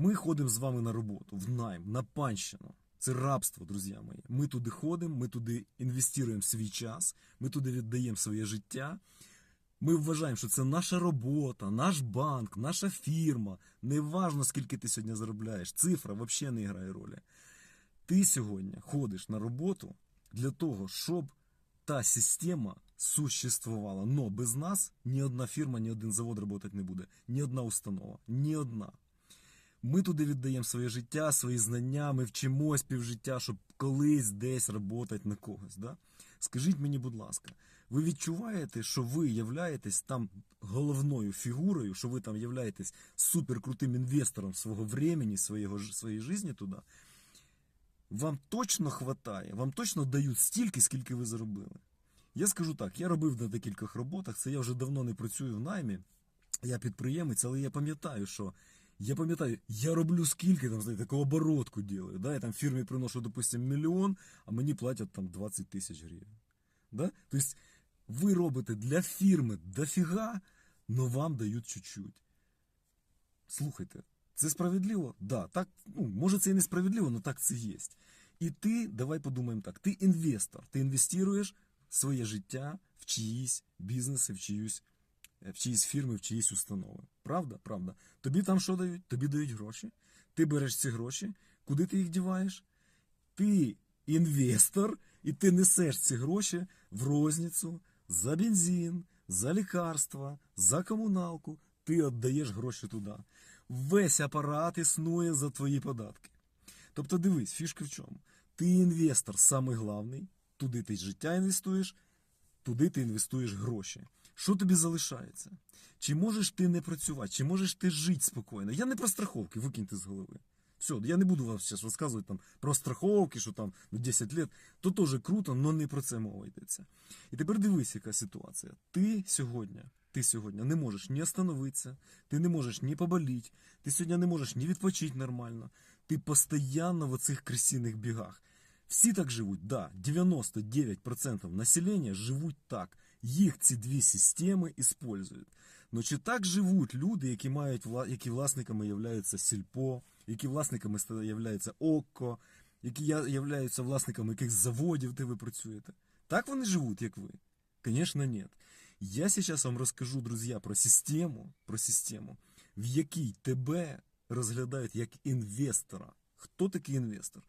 Ми ходимо з вами на роботу, в найм, на панщину. Це рабство, друзі мої. Ми туди ходимо, ми туди інвестуємо свій час, ми туди віддаємо своє життя. Ми вважаємо, що це наша робота, наш банк, наша фірма. Неважно, скільки ти сьогодні заробляєш. Цифра взагалі не грає ролі. Ти сьогодні ходиш на роботу для того, щоб та система существувала. Но без нас ні одна фірма, ні один завод працювати не буде, ні одна установа, ні одна. Ми туди віддаємо своє життя, свої знання, ми вчимось півжиття, щоб колись десь працювати на когось. Да? Скажіть мені, будь ласка, ви відчуваєте, що ви являєтесь там головною фігурою, що ви там являєтесь суперкрутим інвестором свого времени, своєго, своєї житті туди? Вам точно хватає, вам точно дають стільки, скільки ви заробили. Я скажу так, я робив на декількох роботах, це я вже давно не працюю в наймі. Я підприємець, але я пам'ятаю, що я пам'ятаю, я роблю скільки там, знаєте, таку оборотку ділаю. Да? Я там фірмі приношу, допустим, мільйон, а мені платять там 20 тисяч гривень. Да? Тобто ви робите для фірми дофіга, но вам дають чуть-чуть. Слухайте, це справедливо? Да, так, ну, може це і несправедливо, але так це є. І ти, давай подумаємо так, ти інвестор, ти інвестуєш своє життя в чиїсь бізнеси, в чиюсь, в чиїсь фірми, в чиїсь установи. Правда? Правда. Тобі там що дають? Тобі дають гроші. Ти береш ці гроші, куди ти їх діваєш? Ти інвестор, і ти несеш ці гроші в розницю за бензин, за лікарства, за комуналку. Ти віддаєш гроші туди. Весь апарат існує за твої податки. Тобто дивись, фішка в чому? Ти інвестор главний, туди ти життя інвестуєш, туди ти інвестуєш гроші. Що тобі залишається? Чи можеш ти не працювати, чи можеш ти жити спокійно? Я не про страховки, викиньте з голови. Все, я не буду вам зараз розказувати там про страховки, що там ну, 10 років. То теж круто, але не про це мова йдеться. І тепер дивись, яка ситуація. Ти сьогодні, ти сьогодні не можеш ні остановитися, ти не можеш ні поболіти, ти сьогодні не можеш ні відпочити нормально. Ти постійно в оцих кресійних бігах. Всі так живуть, да, 99% населення живуть так. Їх ці дві системи іспользують. Ну чи так живуть люди, які мають які власниками являються сільпо, які власниками являються ОККО, які являються власниками яких заводів, де ви працюєте? Так вони живуть, як ви? Конечно, нет. Я сейчас вам розкажу, друзья, про систему, про систему, в якій тебе розглядають як інвестора. Хто такий інвестор?